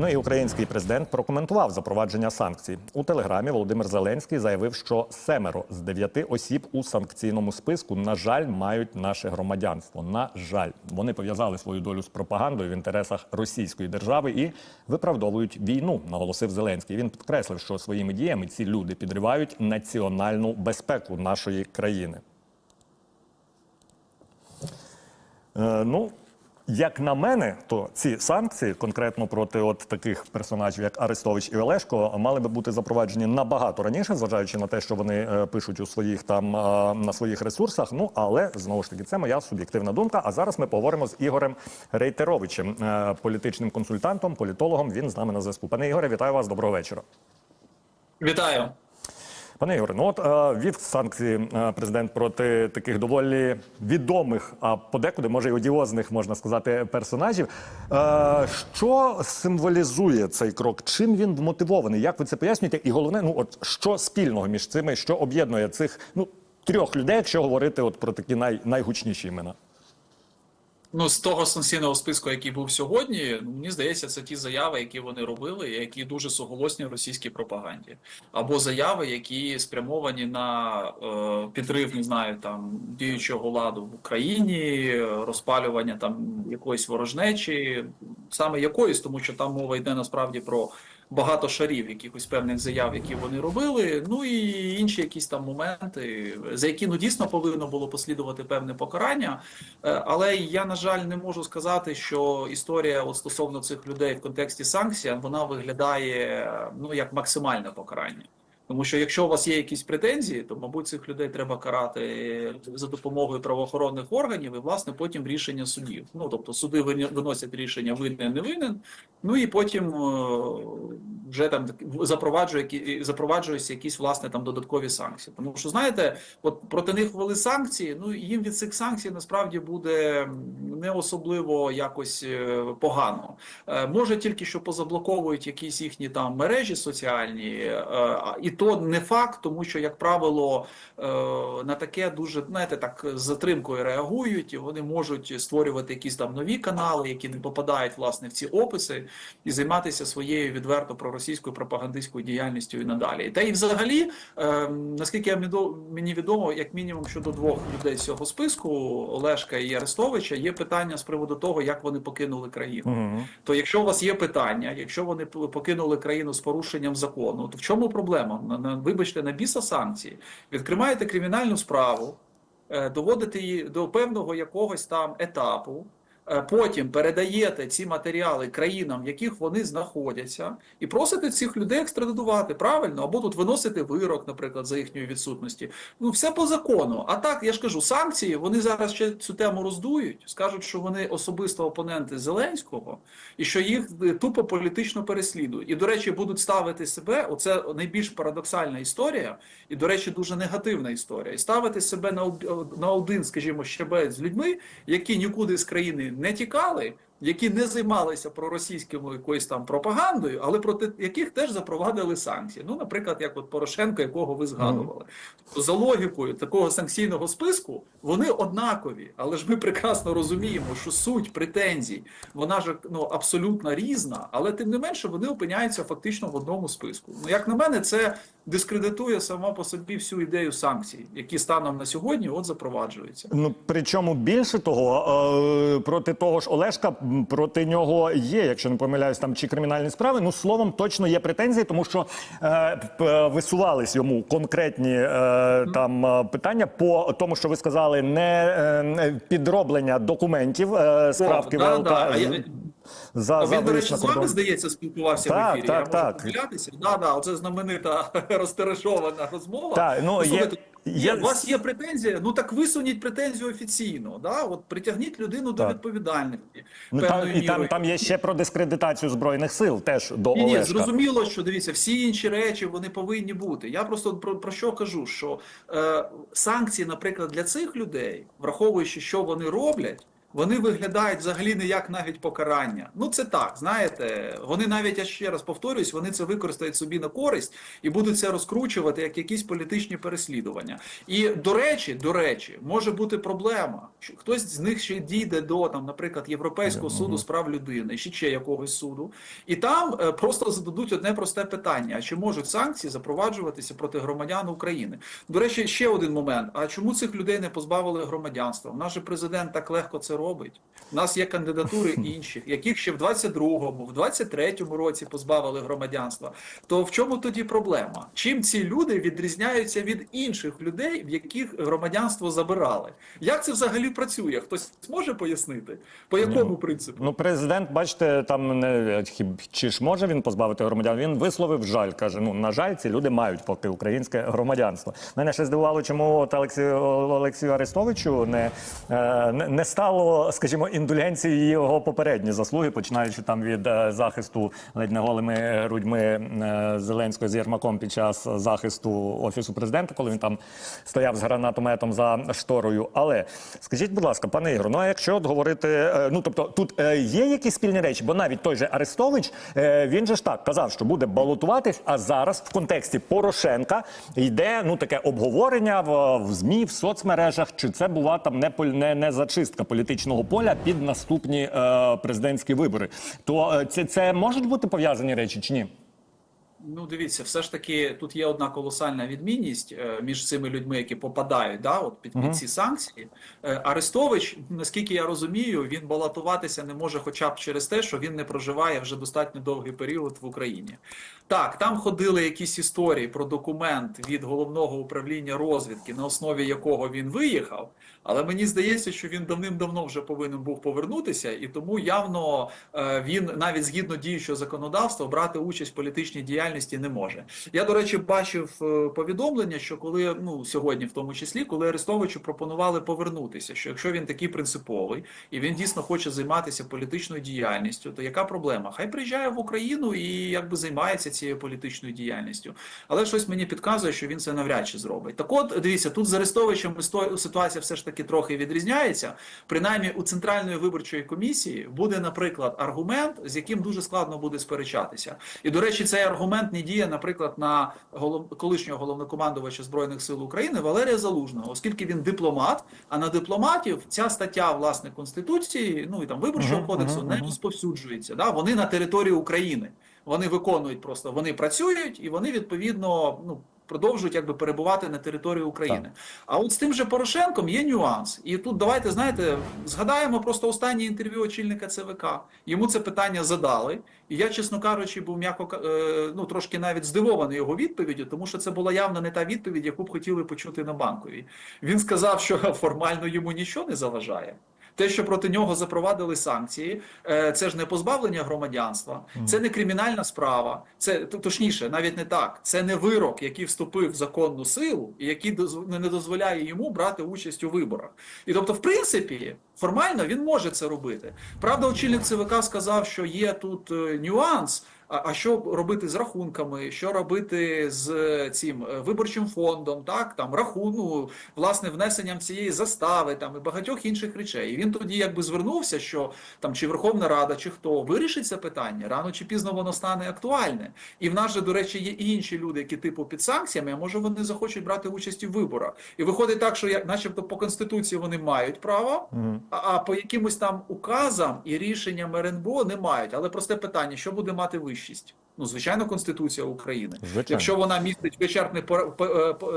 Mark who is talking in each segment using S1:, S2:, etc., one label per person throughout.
S1: Ну і український президент прокоментував запровадження санкцій у телеграмі. Володимир Зеленський заявив, що семеро з дев'яти осіб у санкційному списку, на жаль, мають наше громадянство. На жаль, вони пов'язали свою долю з пропагандою в інтересах російської держави і виправдовують війну. Наголосив Зеленський. Він підкреслив, що своїми діями ці люди підривають національну безпеку нашої країни. Е, ну, як на мене, то ці санкції, конкретно проти от таких персонажів, як Арестович і Олешко, мали би бути запроваджені набагато раніше, зважаючи на те, що вони е, пишуть у своїх там е, на своїх ресурсах. Ну але знову ж таки, це моя суб'єктивна думка. А зараз ми поговоримо з Ігорем Рейтеровичем, е, політичним консультантом, політологом. Він з нами на зв'язку. Пане Ігоре, вітаю вас. Доброго вечора.
S2: Вітаю.
S1: Пане Ігоре, ну от е, ввів санкції е, президент проти таких доволі відомих, а подекуди може й одіозних, можна сказати, персонажів. Е, що символізує цей крок? Чим він вмотивований? Як ви це пояснюєте? І головне, ну от що спільного між цими, що об'єднує цих ну трьох людей, якщо говорити от про такі най, найгучніші імена?
S2: Ну, з того санкційного списку, який був сьогодні, ну, мені здається, це ті заяви, які вони робили, які дуже суголосні російській пропаганді, або заяви, які спрямовані на е, підрив, не знаю, там діючого ладу в Україні, розпалювання там якоїсь ворожнечі, саме якоїсь, тому що там мова йде насправді про багато шарів якихось певних заяв, які вони робили. Ну і інші якісь там моменти, за які ну дійсно повинно було послідувати певне покарання. Е, Але я на жаль не можу сказати, що історія от стосовно цих людей в контексті санкцій вона виглядає ну як максимальне покарання. Тому що якщо у вас є якісь претензії, то мабуть цих людей треба карати за допомогою правоохоронних органів і власне потім рішення судів. Ну тобто суди виносять рішення винен, не винен. Ну і потім е, вже там запроваджує запроваджуються якісь власне там додаткові санкції. Тому що знаєте, от проти них ввели санкції. Ну їм від цих санкцій насправді буде не особливо якось е, погано. Е, Може тільки що позаблоковують якісь їхні там мережі соціальні, е, і то не факт, тому що, як правило, на таке дуже знаєте, так з затримкою реагують, і вони можуть створювати якісь там нові канали, які не попадають власне в ці описи, і займатися своєю відверто проросійською пропагандистською діяльністю і надалі. Та і взагалі, е, наскільки я мені відомо, як мінімум щодо двох людей з цього списку Олешка і Арестовича, є питання з приводу того, як вони покинули країну.
S1: Угу.
S2: То якщо у вас є питання, якщо вони покинули країну з порушенням закону, то в чому проблема? На, на вибачте, на біса санкції. Відкриваєте кримінальну справу, е, доводите її до певного якогось там етапу. Е, Потім передаєте ці матеріали країнам, в яких вони знаходяться, і просите цих людей екстрадитувати правильно, або тут виносити вирок, наприклад, за їхньої відсутності. Ну все по закону. А так я ж кажу, санкції вони зараз ще цю тему роздують, скажуть, що вони особисто опоненти Зеленського, і що їх е, тупо політично переслідують. І, до речі, будуть ставити себе. Оце найбільш парадоксальна історія, і, до речі, дуже негативна історія. І ставити себе на на один, скажімо, щебець з людьми, які нікуди з країни не тікали. Які не займалися проросійською якоюсь там пропагандою, але проти яких теж запровадили санкції. Ну, наприклад, як от Порошенко, якого ви згадували. Тобто, за логікою такого санкційного списку вони однакові, але ж ми прекрасно розуміємо, що суть претензій вона ж ну абсолютно різна, але тим не менше вони опиняються фактично в одному списку. Ну як на мене, це дискредитує сама по собі всю ідею санкцій, які станом на сьогодні от запроваджуються.
S1: Ну причому більше того, е, проти того ж Олешка проти нього є, якщо не помиляюсь, там чи кримінальні справи. Ну словом, точно є претензії, тому що е, висувались йому конкретні е, там е, питання по тому, що ви сказали, не, е, підроблення документів е, справки
S2: О, да,
S1: ВЛК
S2: да. Я-
S1: за, за
S2: він, до речі, з вами, здається, спілкувався
S1: Так,
S2: в ефірі.
S1: так,
S2: Я
S1: так.
S2: можу помилятися. Да, да, оце знаменита розтерешована розмова.
S1: Так, ну, є- є-
S2: У вас є претензія, ну так висуніть претензію офіційно. Да? От притягніть людину до відповідальності.
S1: Ну, там, і там,
S2: мірою.
S1: там є ще про дискредитацію збройних сил, теж до
S2: Ні, ні, зрозуміло, що дивіться, всі інші речі вони повинні бути. Я просто про, про що кажу? Що е, санкції, наприклад, для цих людей, враховуючи, що вони роблять, вони виглядають взагалі не як навіть покарання. Ну це так, знаєте, вони навіть я ще раз повторюсь, вони це використають собі на користь і будуть це розкручувати як якісь політичні переслідування. І до речі, до речі, може бути проблема, що хтось з них ще дійде до там, наприклад, Європейського суду з прав людини, чи ще якогось суду, і там е, просто зададуть одне просте питання: а чи можуть санкції запроваджуватися проти громадян України? До речі, ще один момент: а чому цих людей не позбавили громадянства? У президент так легко це робить. У нас є кандидатури інших, яких ще в 22-му, в 23-му році позбавили громадянства. То в чому тоді проблема? Чим ці люди відрізняються від інших людей, в яких громадянство забирали? Як це взагалі працює? Хтось може пояснити? По якому принципу?
S1: Ну, президент, бачите, там не чи ж може він позбавити громадян? Він висловив жаль. каже: ну на жаль, ці люди мають поки українське громадянство. Мене ще здивувало, чому от Олексію Олексію Арестовичу не, е, не, не стало, скажімо, індулгенції його попередні заслуги, починаючи там від е, захисту ледь не голими грудьми е, Зеленського з Єрмаком під час захисту офісу президента, коли він там стояв з гранатометом за шторою. Але скажіть, будь ласка, пане Ігор, ну а якщо от говорити, е, ну тобто тут є якісь спільні речі, бо навіть той же Арестович, він же ж так казав, що буде балотуватись, а зараз в контексті Порошенка йде ну таке обговорення в, в змі, в соцмережах, чи це була там не не, не зачистка політичного поля під наступні е, президентські вибори. То е, це, це можуть бути пов'язані речі чи ні?
S2: Ну, дивіться, все ж таки тут є одна колосальна відмінність е, між цими людьми, які попадають да, от під, під ці санкції. Е, Арестович, наскільки я розумію, він балотуватися не може, хоча б через те, що він не проживає вже достатньо довгий період в Україні. Так, там ходили якісь історії про документ від головного управління розвідки, на основі якого він виїхав. Але мені здається, що він давним-давно вже повинен був повернутися, і тому явно е, він навіть згідно діючого законодавства брати участь в політичній діяльності не може. Я, до речі, бачив е, повідомлення, що коли ну сьогодні, в тому числі, коли Арестовичу пропонували повернутися, що якщо він такий принциповий і він дійсно хоче займатися політичною діяльністю, то яка проблема? Хай приїжджає в Україну і якби займається цією політичною діяльністю. Але щось мені підказує, що він це навряд чи зробить. Так, от дивіться, тут з Арестовичем ситуація все ж таки трохи відрізняється. Принаймні, у центральної виборчої комісії буде, наприклад, аргумент, з яким дуже складно буде сперечатися. І до речі, цей аргумент не діє, наприклад, на голов... колишнього головнокомандувача збройних сил України Валерія Залужного, оскільки він дипломат. А на дипломатів ця стаття власне конституції, ну і там виборчого
S1: Мгм,
S2: кодексу
S1: мгм,
S2: не розповсюджується. Да? Вони на території України. Вони виконують просто, вони працюють і вони відповідно ну. Продовжують якби перебувати на території України. А от з тим же Порошенком є нюанс. І тут давайте знаєте, згадаємо просто останнє інтерв'ю очільника ЦВК. Йому це питання задали. І я, чесно кажучи, був м'яко е, ну трошки навіть здивований його відповіддю, тому що це була явно не та відповідь, яку б хотіли почути на банковій. Він сказав, що формально йому нічого не заважає. Те, що проти нього запровадили санкції, е, це ж не позбавлення громадянства, це не кримінальна справа. Це точніше, навіть не так. Це не вирок, який вступив в законну силу, і який не дозволяє йому брати участь у виборах. І тобто, в принципі, формально він може це робити. Правда, очільник ЦВК сказав, що є тут е, нюанс. А а що робити з рахунками? Що робити з е, цим е, виборчим фондом? Так там рахуну, власне, внесенням цієї застави там і багатьох інших речей. І він тоді якби звернувся, що там чи Верховна Рада, чи хто вирішить це питання, рано чи пізно воно стане актуальне. І в нас же, до речі, є і інші люди, які типу під санкціями, а може вони захочуть брати участь у виборах. І виходить так, що як, начебто, по конституції вони мають право, а, а по якимось там указам і рішенням РНБО не мають. Але просте питання: що буде мати вищість? Ну, звичайно, Конституція України.
S1: Звичайно.
S2: Якщо вона містить вичерпний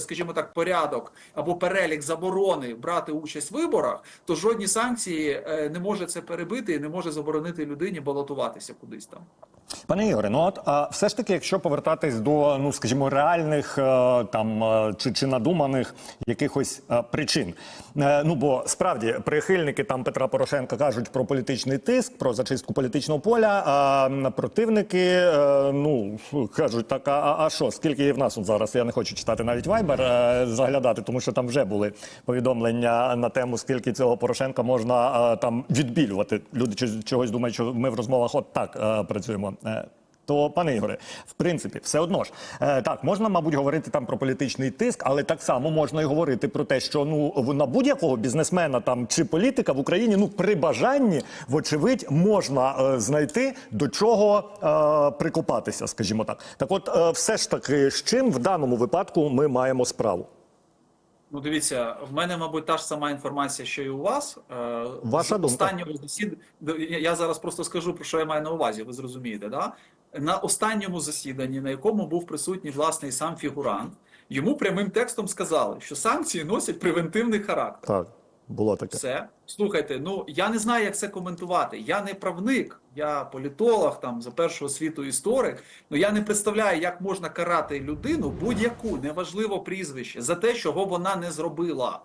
S2: скажімо так, порядок або перелік заборони брати участь в виборах, то жодні санкції е, не може це перебити і не може заборонити людині балотуватися кудись там.
S1: Пане Ігоре, ну от а все ж таки, якщо повертатись до ну скажімо реальних е, там е, чи, чи надуманих якихось е, причин, ну бо справді прихильники там Петра Порошенка кажуть про політичний тиск, про зачистку політичного поля. А противники ну кажуть, так, а, а що, скільки є в нас от зараз? Я не хочу читати навіть Вайбер заглядати, тому що там вже були повідомлення на тему, скільки цього Порошенка можна там відбілювати. Люди чогось думають, що ми в розмовах от так працюємо. То, пане Ігоре, в принципі, все одно ж е, так можна, мабуть, говорити там про політичний тиск, але так само можна і говорити про те, що ну на будь-якого бізнесмена там чи політика в Україні, ну при бажанні, вочевидь, можна е, знайти до чого е, прикопатися, скажімо так. Так, от, е, все ж таки, з чим в даному випадку ми маємо справу?
S2: Ну, дивіться, в мене, мабуть, та ж сама інформація, що і у вас. Е,
S1: Ваша думка.
S2: останнього засід... Я я зараз просто скажу, про що я маю на увазі, ви зрозумієте, да? На останньому засіданні, на якому був присутній власне і сам фігурант, йому прямим текстом сказали, що санкції носять превентивний характер.
S1: Так, було таке.
S2: Все. Слухайте, ну я не знаю, як це коментувати. Я не правник, я політолог там за першого світу історик. Ну я не представляю, як можна карати людину будь-яку, неважливо прізвище, за те, чого вона не зробила.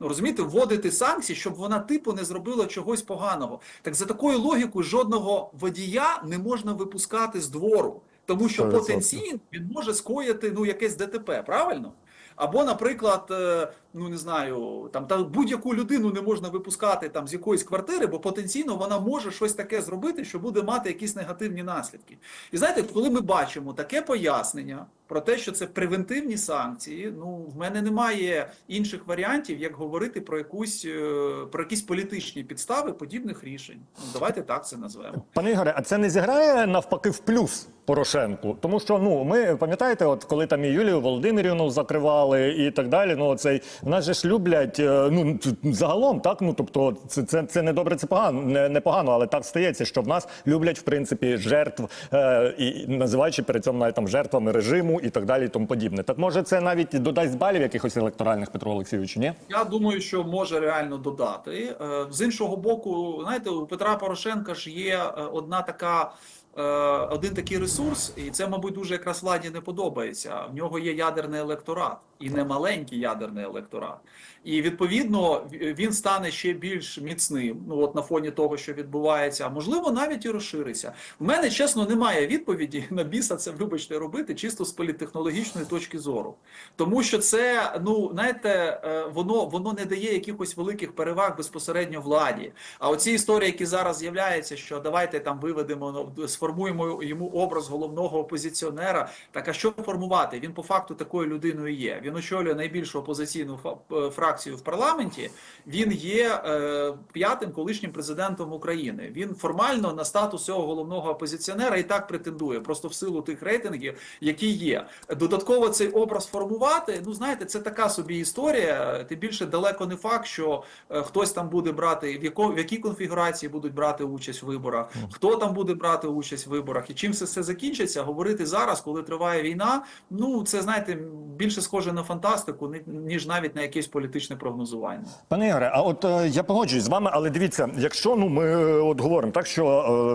S2: Ну, розумієте, вводити санкції, щоб вона типу не зробила чогось поганого. Так за такою логікою жодного водія не можна випускати з двору, тому що потенційно він може скоїти ну якесь ДТП, правильно? Або, наприклад, е, ну не знаю, там та будь-яку людину не можна випускати там з якоїсь квартири, бо потенційно вона може щось таке зробити, що буде мати якісь негативні наслідки. І знаєте, коли ми бачимо таке пояснення про те, що це превентивні санкції, ну в мене немає інших варіантів, як говорити про якусь е, про якісь політичні підстави подібних рішень. Ну давайте так це назвемо.
S1: Пане Ігоре, а це не зіграє навпаки в плюс Порошенку? Тому що ну ми пам'ятаєте, от коли там і Юлію Володимирівну закривали і так далі. Ну цей в нас же ж люблять е, ну загалом, так ну тобто, це це, це не добре, це погано, не, не погано, але так стається, що в нас люблять в принципі жертв е, і називаючи перед цьому навіть там жертвами режиму і так далі, і тому подібне. Так може це навіть додасть балів якихось електоральних Петру Олексійовичу? Ні?
S2: Я думаю, що може реально додати. Е, З іншого боку, знаєте, у Петра Порошенка ж є е, одна така. Е, Один такий ресурс, і це, мабуть, дуже якраз владі не подобається. В нього є ядерний електорат і не маленький ядерний електорат. І відповідно він стане ще більш міцним. Ну от на фоні того, що відбувається, а можливо, навіть і розшириться. У мене чесно немає відповіді на біса це, вибачте, робити чисто з політехнологічної точки зору. Тому що це, ну знаєте, е, воно воно не дає якихось великих переваг безпосередньо владі. А оці історії, які зараз з'являються, що давайте там виведемо, ну, сформуємо йому образ головного опозиціонера. Так а що формувати? Він по факту такою людиною є. Він очолює найбільшу опозиційну е, фракцію в парламенті. Він є е, п'ятим колишнім президентом України. Він формально на статус цього головного опозиціонера і так претендує, просто в силу тих рейтингів, які є. Додатково цей образ формувати. Ну знаєте, це така собі історія. Тим більше далеко не факт, що е, хтось там буде брати в яко в якій конфігурації будуть брати участь в виборах, хто там буде брати участь в виборах, і чим все це закінчиться. Говорити зараз, коли триває війна. Ну це знаєте більше схоже на фантастику, ні- ніж навіть на якесь політичне прогнозування.
S1: Пане Ігоре, а от е, я погоджуюсь з вами, але дивіться, якщо ну ми е, от говоримо так, що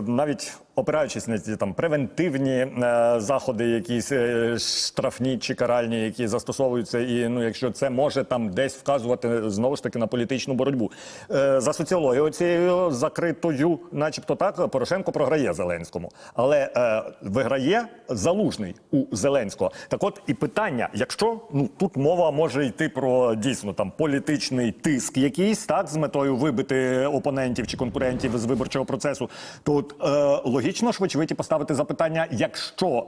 S1: е, навіть опираючись на ці там превентивні е, заходи, якісь е, штрафні чи каральні, які застосовуються, і ну якщо це може там десь вказувати знову ж таки на політичну боротьбу е, за соціологією цією закритою, начебто так, Порошенко програє Зеленському, але е, виграє залужний у Зеленського. Так, от і питання, якщо ну тут мова може йти про дійсно там політичний тиск, якийсь так з метою вибити опонентів чи конкурентів з виборчого процесу, то от е, логічно ж вочевидь поставити запитання, якщо.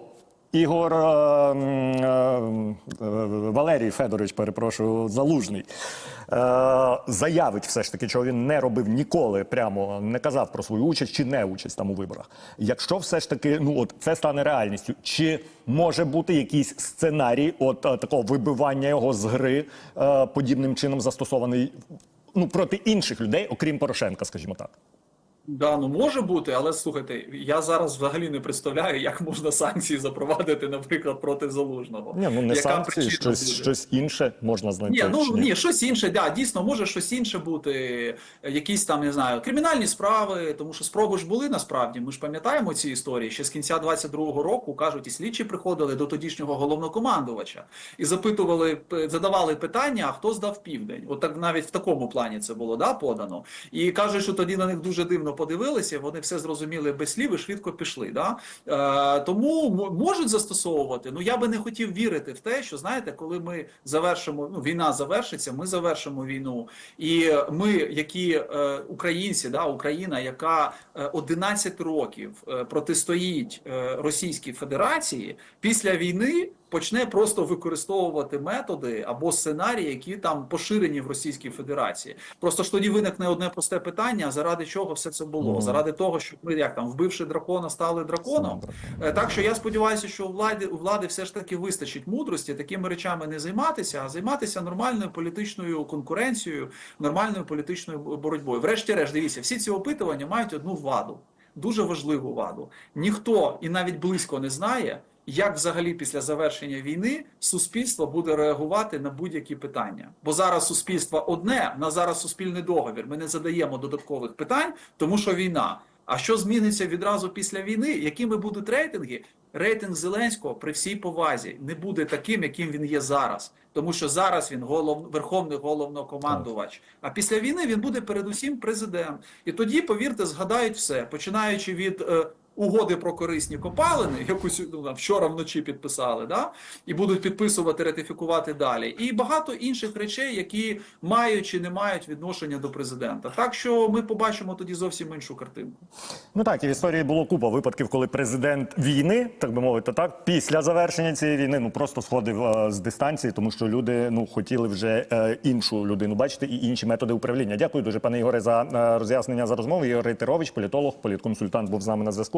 S1: Ігор е, е, е, Валерій Федорович, перепрошую, залужний, е, заявить все ж таки, що він не робив ніколи, прямо не казав про свою участь чи не участь там у виборах. Якщо все ж таки, ну от це стане реальністю, чи може бути якийсь сценарій от е, такого вибивання його з гри е, подібним чином застосований ну проти інших людей, окрім Порошенка, скажімо так.
S2: Да, ну може бути, але слухайте, я зараз взагалі не представляю, як можна санкції запровадити, наприклад, проти залужного.
S1: Ні, ну не
S2: Яка
S1: санкції, щось,
S2: буде?
S1: щось інше можна знайти.
S2: Ні, ну
S1: ні?
S2: ні, щось інше, да, дійсно, може щось інше бути, якісь там, не знаю, кримінальні справи, тому що спроби ж були насправді. Ми ж пам'ятаємо ці історії. Ще з кінця 22-го року кажуть, і слідчі приходили до тодішнього головнокомандувача і запитували, задавали питання, а хто здав південь. От так навіть в такому плані це було да, подано. І кажуть, що тоді на них дуже дивно подивилися, вони все зрозуміли без слів і швидко пішли. Да? Е, тому можуть застосовувати. Ну я би не хотів вірити в те, що знаєте, коли ми завершимо, ну війна завершиться, ми завершимо війну, і ми, які е, українці, да, Україна, яка е, 11 років е, протистоїть е, Російській Федерації, після війни почне просто використовувати методи або сценарії, які там поширені в Російській Федерації. Просто ж тоді виникне одне просте питання: заради чого все це було?
S1: Мгм.
S2: Заради того, щоб ми як там вбивши дракона, стали драконом. Е, Так що я сподіваюся, що у влади у влади все ж таки вистачить мудрості такими речами не займатися, а займатися нормальною політичною конкуренцією, нормальною політичною боротьбою. Врешті-решт, дивіться, всі ці опитування мають одну ваду, дуже важливу ваду. Ніхто і навіть близько не знає. Як взагалі після завершення війни суспільство буде реагувати на будь-які питання? Бо зараз суспільство одне, на зараз суспільний договір. Ми не задаємо додаткових питань, тому що війна. А що зміниться відразу після війни? Якими будуть рейтинги? Рейтинг Зеленського при всій повазі не буде таким, яким він є зараз, тому що зараз він голов... верховний головнокомандувач. А після війни він буде передусім президент. І тоді, повірте, згадають все, починаючи від. е, Угоди про корисні копалини, якусь ну, там, вчора вночі підписали, да? і будуть підписувати, ратифікувати далі. І багато інших речей, які мають чи не мають відношення до президента. Так що ми побачимо тоді зовсім іншу картинку.
S1: Ну так, і в історії було купа випадків, коли президент війни, так би мовити, так після завершення цієї війни ну просто сходив е, з дистанції, тому що люди ну хотіли вже е, іншу людину бачити і інші методи управління. Дякую дуже, пане Ігоре, за е, роз'яснення за розмову. Ігор Рейтерович, політолог, політконсультант був з нами на зв'язку.